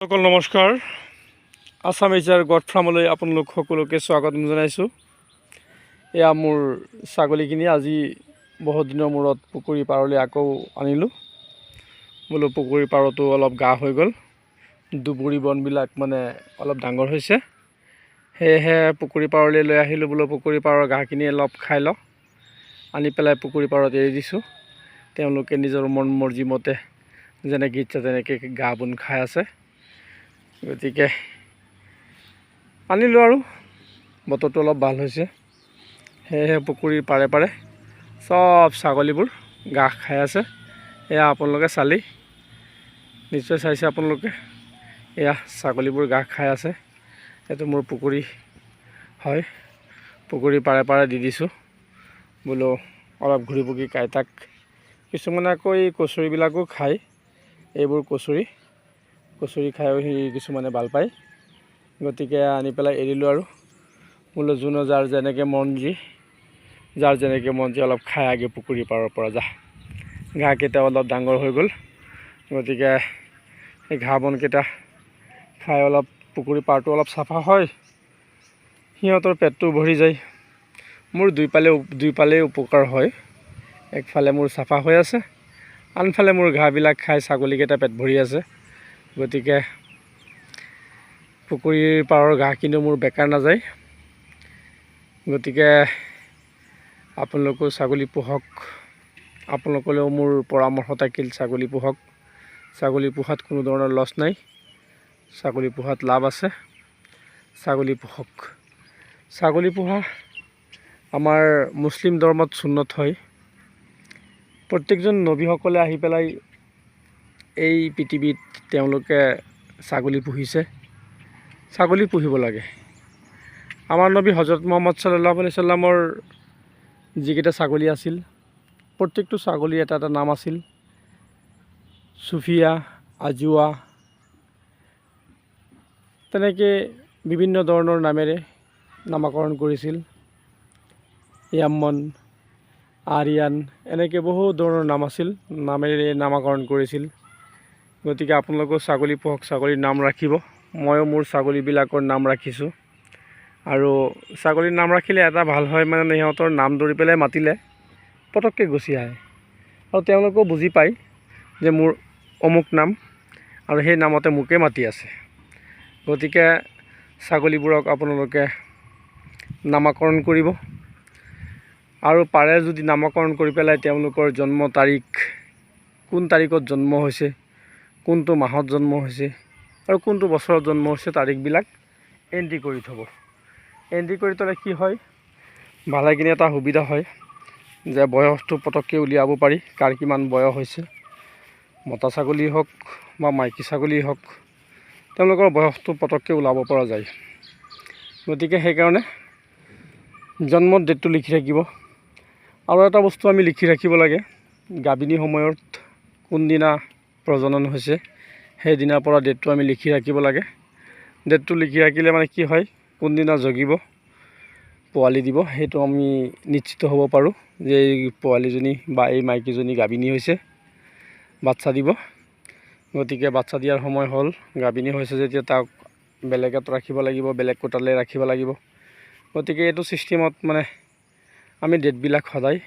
সকল নমস্কাৰ আছাম এছিয়াৰ গড ফাৰ্মলৈ আপোনালোক সকলোকে স্বাগতম জনাইছোঁ। এয়া মোৰ ছাগলীখিনি, আজি বহুত দিনৰ মূৰত পুখুৰী পাৰলৈ আকৌ আনিলোঁ। বোলো পুখুৰী পাৰতো অলপ গা হৈ গ'ল। দুবুৰি বনবিলাক মানে অলপ ডাঙৰ হৈছে। সেয়েহে পুখুৰী পাৰলৈ লৈ আহিলোঁ বোলো। পুখুৰী পাৰৰ ঘাঁহখিনি অলপ খাই লওঁ। আনি পেলাই পুখুৰী পাৰত এৰি দিছোঁ। তেওঁলোকে নিজৰ মন মৰ্জিমতে যেনেকৈ ইচ্ছা তেনেকৈ ঘাঁহ বন খাই আছে। গতিকে আনিলোঁ আৰু। বতৰটো অলপ ভালো হৈছে। সেয়েহে পুখুৰীৰ পাৰে পাৰে চব ছাগলীবোৰ ঘাঁহ খাই আছে। এয়া আপোনালোকে চালি। নিশ্চয় চাইছে আপোনালোকে। এয়া ছাগলীবোৰ ঘাঁহ খাই আছে। এইটো মোৰ পুখুৰী হয়। পুখুৰীৰ পাৰে পাৰে দি দিছোঁ। বোলো অলপ ঘূৰি পকি খাই কিছুমানে আকৌ এই কচুৰিবিলাকো খায়। এইবোৰ কচুৰি। কচুৰি খায়ো সি কিছুমানে ভালো পায়। গতিকে আনি পেলাই এৰিলোঁ আৰু। বোলো যোনো যাৰ যেনেকৈ মন যি, যাৰ যেনেকৈ মন যি অলপ খাই আগে পুখুৰী পাৰৰ পৰা যা। ঘাঁহকেইটা অলপ ডাঙৰ হৈ গ'ল। গতিকে সেই ঘাঁহ বনকেইটা খাই অলপ পুখুৰী পাৰটো অলপ চাফা হয়। সিহঁতৰ পেটটো ভৰি যায়। মোৰ দুইফালে দুইফালেই উপকাৰ হয়। একফালে মোৰ চাফা হৈ আছে। আনফালে মোৰ ঘাঁহবিলাক খাই ছাগলীকেইটা পেট ভৰি আছে। গতিকে পুখুৰীৰ পাৰৰ ঘাঁহখিনিও মোৰ বেকাৰ নাযায়। গতিকে আপোনালোকেও ছাগলী পোহক। আপোনালোকলৈও মোৰ পৰামৰ্শ থাকিল ছাগলী পোহক। ছাগলী পোহাত কোনো ধৰণৰ লছ নাই। ছাগলী পোহাত লাভ আছে। ছাগলী পোহক। ছাগলী পোহা আমাৰ মুছলিম ধৰ্মত চুন্নত হয়। প্ৰত্যেকজন নবীসকলে আহি পেলাই এই পৃথিৱীত তেওঁলোকে ছাগলী পুহিছে। ছাগলী পুহিব লাগে। আমাৰ নবী হজৰত মোহাম্মদ চাল্লাহ আলি চাল্লামৰ যিকেইটা ছাগলী আছিল, প্ৰত্যেকটো ছাগলীৰ এটা এটা নাম আছিল। চুফিয়া, আজোৱা, তেনেকৈ বিভিন্ন ধৰণৰ নামেৰে নামাকৰণ কৰিছিল। য়ামন আৰিয়ান, এনেকৈ বহু ধৰণৰ নাম আছিল, নামেৰে নামাকৰণ কৰিছিল। গতিকে আপোনালোকেও ছাগলী পোহক, ছাগলীৰ নাম ৰাখিব। ময়ো মোৰ ছাগলীবিলাকৰ নাম ৰাখিছোঁ। আৰু ছাগলীৰ নাম ৰাখিলে এটা ভালো হয় মানে সিহঁতৰ নাম ধৰি পেলাই মাতিলে পটককৈ গুচি আহে। আৰু তেওঁলোকেও বুজি পায় যে মোৰ অমুক নাম আৰু সেই নামতে মোকে মাতি আছে। গতিকে ছাগলীবোৰক আপোনালোকে নামাকৰণ কৰিব। আৰু পাৰে যদি নামাকৰণ কৰি পেলাই তেওঁলোকৰ জন্ম তাৰিখ, কোন তাৰিখত জন্ম হৈছে কোনটো মাহত জন্ম হৈছে আৰু কোনটো বছৰত জন্ম হৈছে তাৰিখবিলাক এণ্ট্ৰি কৰি থ'ব। এণ্ট্ৰি কৰি থ'লে কি হয়? ভালেখিনি এটা সুবিধা হয় যে বয়সটো পটককৈ উলিয়াব পাৰি, কাৰ কিমান বয়স হৈছে। মতা ছাগলী হওক বা মাইকী ছাগলী হওক, তেওঁলোকৰ বয়সটো পটককৈ ওলাব পৰা যায়। গতিকে সেইকাৰণে জন্মৰ ডেটটো লিখি থাকিব আৰু এটা বস্তু আমি লিখি ৰাখিব লাগে, গাভিনী সময়ত কোনদিনা প্ৰজনন হৈছে সেইদিনাৰ পৰা ডেটটো আমি লিখি ৰাখিব লাগে। ডেটটো লিখি ৰাখিলে মানে কি হয় কোনদিনা জগিব পোৱালি দিব সেইটো আমি নিশ্চিত হ'ব পাৰোঁ যে এই পোৱালিজনী বা এই মাইকীজনী গাভিনী হৈছে বাচ্ছা দিব। গতিকে বাচ্ছা দিয়াৰ সময় হ'ল গাভিনী হৈছে যেতিয়া তাক বেলেগত ৰাখিব লাগিব বেলেগ কোটালৈ ৰাখিব লাগিব। গতিকে এইটো ছিষ্টেমত মানে আমি ডেটবিলাক সদায়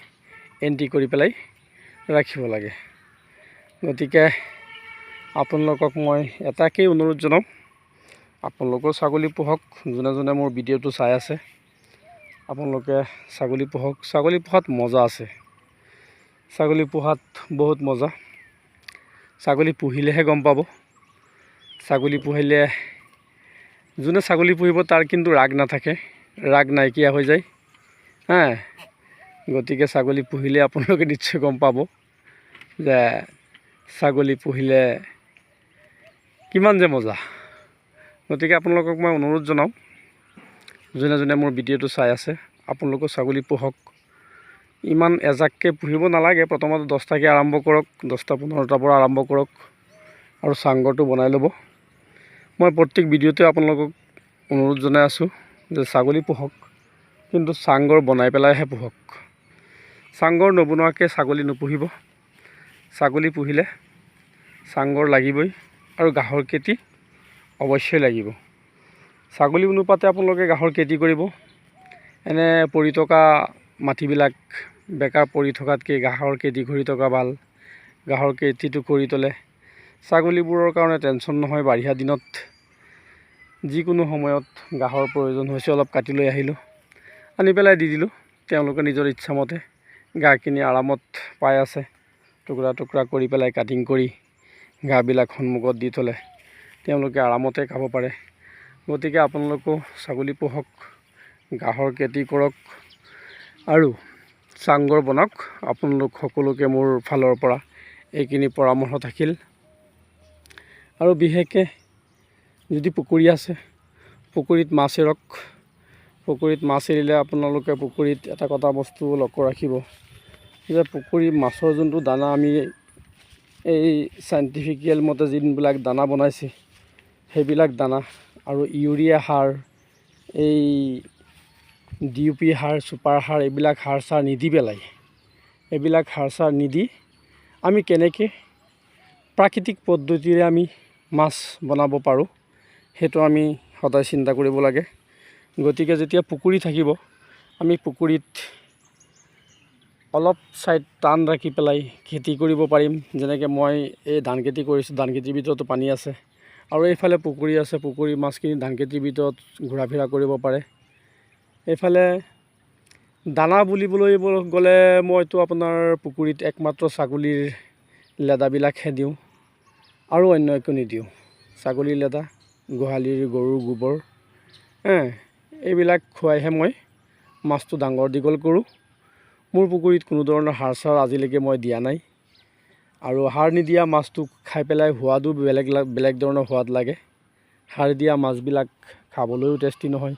এণ্ট্ৰি কৰি পেলাই ৰাখিব লাগে। গতিকে আপোনালোকক মই এটাকেই অনুৰোধ জনাওঁ। আপোনালোকেও ছাগলী পোহক, যোনে যোনে মোৰ ভিডিঅ'টো চাই আছে, আপোনালোকে ছাগলী পোহক। ছাগলী পোহাত মজা আছে। ছাগলী পোহাত বহুত মজা। ছাগলী পুহিলেহে গম পাব। ছাগলী পুহিলে, যোনে ছাগলী পুহিব তাৰ কিন্তু ৰাগ নাথাকে। ৰাগ নাইকিয়া হৈ যায়। হা? গতিকে ছাগলী পুহিলে আপোনালোকে নিশ্চয় গম পাব যে ছাগলী পুহিলে কিমান যে মজা। গতিকে আপোনালোকক মই অনুৰোধ জনাওঁ, যোনে যোনে মোৰ ভিডিঅ'টো চাই আছে আপোনালোকেও ছাগলী পোহক। ইমান এজাককৈ পুহিব নালাগে, প্ৰথমতে দহটাকৈ আৰম্ভ কৰক, দহটা পোন্ধৰটাৰ পৰা আৰম্ভ কৰক আৰু চাংঘৰটো বনাই ল'ব। মই প্ৰত্যেক ভিডিঅ'তে আপোনালোকক অনুৰোধ জনাই আছোঁ যে ছাগলী পোহক, কিন্তু চাংঘৰ বনাই পেলাইহে পোহক। চাংঘৰ নবনোৱাকৈ ছাগলী নুপুহিব। ছাগলী পুহিলে চাংঘৰ লাগিবই আৰু গাহৰ খেতি অৱশ্যেই লাগিব। ছাগলী অনুপাতে আপোনালোকে গাহৰ খেতি কৰিব। এনে পৰি থকা মাটিবিলাক বেকাৰ পৰি থকাতকৈ গাহৰ খেতি কৰি থকা ভাল। গাহৰ খেতিটো কৰি থ'লে ছাগলীবোৰৰ কাৰণে টেনশ্যন নহয় বাৰিষা দিনত যিকোনো সময়ত গাহৰ প্ৰয়োজন হৈছে অলপ কাটি লৈ আহিলোঁ। আনি পেলাই দি দিলোঁ। তেওঁলোকে নিজৰ ইচ্ছামতে ঘাঁহখিনি আৰামত পাই আছে। টুকুৰা টুকুৰা কৰি পেলাই কাটিং কৰি ঘাঁহবিলাক সন্মুখত দি থ'লে। তেওঁলোকে আৰামতে খাব পাৰে। গতিকে আপোনালোকেও ছাগলী পোহক গাহৰ খেতি কৰক আৰু চাংঘৰ বনাওক। আপোনালোক সকলোকে মোৰ ফালৰ পৰা এইখিনি পৰামৰ্শ থাকিল। আৰু বিশেষকৈ যদি পুখুৰী আছে পুখুৰীত মাছ এৰক। পুখুৰীত মাছ এৰিলে আপোনালোকে পুখুৰীত এটা কথা বস্তু লক্ষ্য ৰাখিব। যে পুখুৰীৰ মাছৰ যোনটো দানা আমি এই চাইণ্টিফিকেল মতে যোনবিলাক দানা বনাইছে সেইবিলাক দানা আৰু ইউৰিয়া সাৰ এই ডি ইউ পি সাৰ চুপাৰ সাৰ এইবিলাক সাৰ চাৰ নিদি পেলাই। এইবিলাক সাৰ চাৰ নিদি আমি কেনেকৈ প্ৰাকৃতিক পদ্ধতিৰে আমি মাছ বনাব পাৰোঁ সেইটো আমি সদায় চিন্তা কৰিব লাগে। গতিকে যেতিয়া পুখুৰী থাকিব আমি পুখুৰীত অলপ ছাইড টান ৰাখি পেলাই খেতি কৰিব পাৰিম। যেনেকৈ মই এই ধান খেতি কৰিছোঁ ধান খেতিৰ ভিতৰতো পানী আছে। আৰু এইফালে পুখুৰী আছে পুখুৰী মাছখিনি ধান খেতিৰ ভিতৰত ঘূৰা ফিৰা কৰিব পাৰে। এইফালে দানা বুলিবলৈ গ'লে মইতো আপোনাৰ পুখুৰীত একমাত্ৰ ছাগলীৰ লেদাবিলাকহে দিওঁ আৰু অন্য একো নিদিওঁ। ছাগলীৰ লেদা গোহালিৰ গৰুৰ গোবৰ এইবিলাক খুৱাইহে মই মাছটো ডাঙৰ দীঘল কৰোঁ। মোৰ পুখুৰীত কোনো ধৰণৰ সাৰ চাৰ আজিলৈকে মই দিয়া নাই। আৰু সাৰ নিদিয়া মাছটো খাই পেলাই সোৱাদো বেলেগ বেলেগ ধৰণৰ সোৱাদ লাগে। সাৰ দিয়া মাছবিলাক খাবলৈও টেষ্টি নহয়।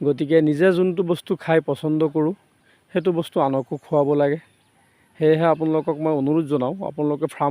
গতিকে নিজে যোনটো বস্তু খাই পচন্দ কৰোঁ সেইটো বস্তু আনকো খুৱাব লাগে। সেয়েহে আপোনালোকক মই অনুৰোধ জনাওঁ আপোনালোকে ফাৰ্ম